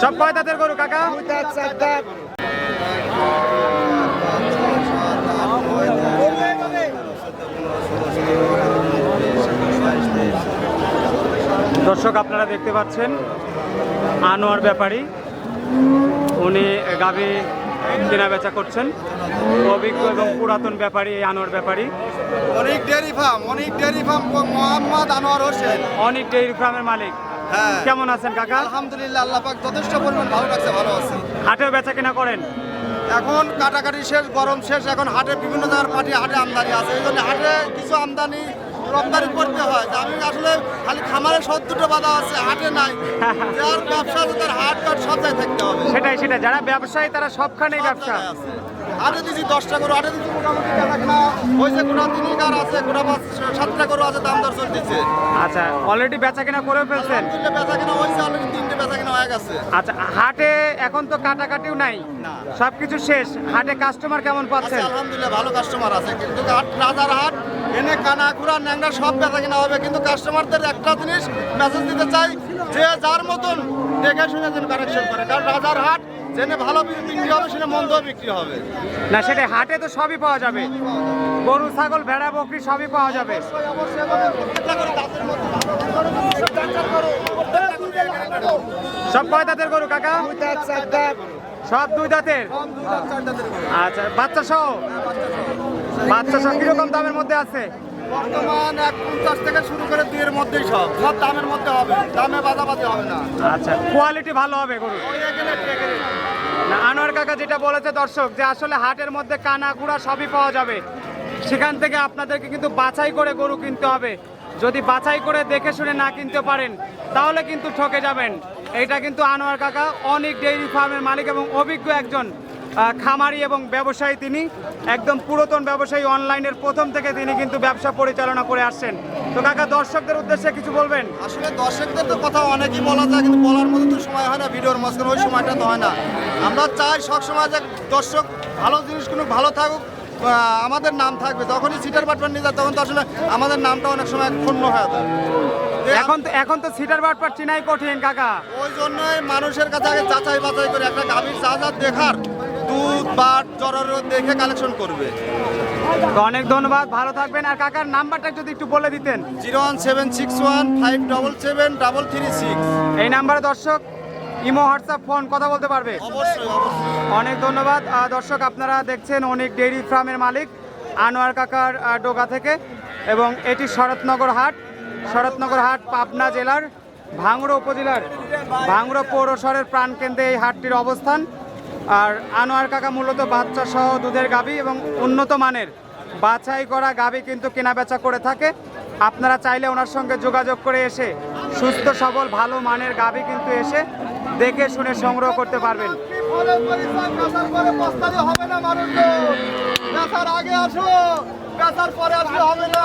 সব কয় দাঁতের গরু কাকা? দর্শক আপনারা দেখতে পাচ্ছেন আনোয়ার ব্যাপারী। উনি গাভী কেনা বেচা করছেন। অভিজ্ঞ এবং পুরাতন ব্যাপারী এই আনোয়ার ব্যাপারী। অনেক ডেয়ারি ফার্ম অনেক ডেয়ারি ফার্ম মোহাম্মদ আনোয়ার হোসেন। অনেক ডেয়ারি ফার্মের মালিক। হ্যাঁ। কেমন আছেন কাকা? আলহামদুলিল্লাহ আল্লাহ পাক যথেষ্ট পরিমাণ ভালো লাগছে ভালো আছি। হাটেও বেচা কেনা করেন? এখন কাটাকাটি শেষ গরম শেষ এখন হাটে বিভিন্ন জায়গার পার্টি হাটে আমদানি আছে। এই জন্য হাটে কিছু আমদানি রপ্তানি করতে হয়। আমি আসলে খালি খামারে সত্তরটা বাধা আছে হাটে নাই। যার ব্যবসা আছে তার হাট কাট সব জায়গায় থাকতে হবে। সেটাই সেটা যারা ব্যবসায়ী তারা সবখানেই ব্যবসা। আছে। হাটে দিছি দশটা করে হাটে দিছি মোটামুটি বেচা কেনা হয়েছে। গোটা তিনিকার আছে গোটা পাঁচ সাতটা করে আছে দাম দর চলতেছে। আচ্ছা অলরেডি বেচা কেনা করে ফেলছেন? তিনটে বেচা কেনা হয়েছে অলরেডি তিনটে বেচা আচ্ছা হাটে এখন তো কাটাকাটিও নাই। না। সবকিছু শেষ। হাটে কাস্টমার কেমন পাচ্ছেন? আলহামদুলিল্লাহ ভালো কাস্টমার আছে। কিন্তু রাজার হাট এনে কানা খুরা ন্যাংরা সব বেচা কিনা হবে। কিন্তু কাস্টমারদের একটা জিনিস মেসেজ দিতে চাই যে যার মতন দেখে শুনে যেন কানেকশন করে। কারণ রাজার হাট জেনে ভালো বিক্রি হবে সেটা মন্দ বিক্রি হবে। না সেটাই হাটে তো সবই পাওয়া যাবে। গরু, ছাগল, ভেড়া, বকরি সবই পাওয়া যাবে। সব কয় দাঁতের গরু, কাকা? সব দুই দাঁতের? আচ্ছা বাচ্চা সহ? বাচ্চা সহ, কীরকম দামের মধ্যে আছে? বর্তমান এক পঞ্চাশ থেকে শুরু করে দুইয়ের মধ্যেই সব। সব দামের মধ্যে হবে। দামে বাজাবাজি হবে না। আচ্ছা কোয়ালিটি ভালো হবে গরু না আনোয়ার কাকা যেটা বলেছে দর্শক যে আসলে হাটের মধ্যে কানা কুড়া সবই পাওয়া যাবে। সেখান থেকে আপনাদেরকে কিন্তু বাছাই করে গরু কিনতে হবে। যদি বাছাই করে দেখে শুনে না কিনতে পারেন তাহলে কিন্তু ঠকে যাবেন। এটা কিন্তু আনোয়ার কাকা অনেক ডেইরি ফার্মের মালিক এবং অভিজ্ঞ একজন। খামারি এবং ব্যবসায়ী তিনি একদম পুরাতন ব্যবসায়ী অনলাইনের প্রথম থেকে তিনি কিন্তু ব্যবসা পরিচালনা করে আসছেন। তো কাকা দর্শকদের উদ্দেশ্যে কিছু বলবেন? আসলে দর্শকদের তো কথা অনেকই বলা যায় কিন্তু বলার মতো তো সময় হয় না ভিডিওর মাঝখানে ওই সময়টা তো হয় না। আমরা চাই সবসময় যে দর্শক ভালো জিনিসগুলো ভালো থাকুক আমাদের নাম থাকবে। যখনই সিটার বাটবার নিয়ে যায় তখন তো আসলে আমাদের নামটা অনেক সময় ক্ষুণ্ণ হয়ে যায়। যে এখন তো এখন তো সিটার বাটপার চিনাই কঠিন কাকা। ওই জন্যই মানুষের কাছে আগে যাচাই বাছাই করে একটা গাভীর চা যা দেখার দুধ বাট জরার দেখে কালেকশন করবে। তো অনেক ধন্যবাদ ভালো থাকবেন। আর কাকার নাম্বারটা যদি একটু বলে দিতেন। Zero one seven six one five double seven double three six. এই নাম্বারে দর্শক ইমো হোয়াটসঅ্যাপ ফোন কথা বলতে পারবে। অবশ্যই অবশ্যই। অনেক ধন্যবাদ। দর্শক আপনারা দেখছেন অনেক ডেইরি ফার্মের মালিক আনোয়ার কাকার ডোকা থেকে। এবং এটি শরৎনগর হাট। শরৎনগর হাট পাবনা জেলার ভাঙড়া উপজেলার ভাঙড়া পৌরসরের প্রাণকেন্দ্রে এই হাটটির অবস্থান। আর আনোয়ার কাকা মূলত বাচ্চা সহ দুধের গাভী এবং উন্নত মানের। বাছাই করা গাভী কিন্তু কেনাবেচা করে থাকে। আপনারা চাইলে ওনার সঙ্গে যোগাযোগ করে এসে সুস্থ, সবল, ভালো মানের গাভী কিন্তু এসে দেখে শুনে সংগ্রহ করতে পারবেন। হবে না আগে পরে হবে না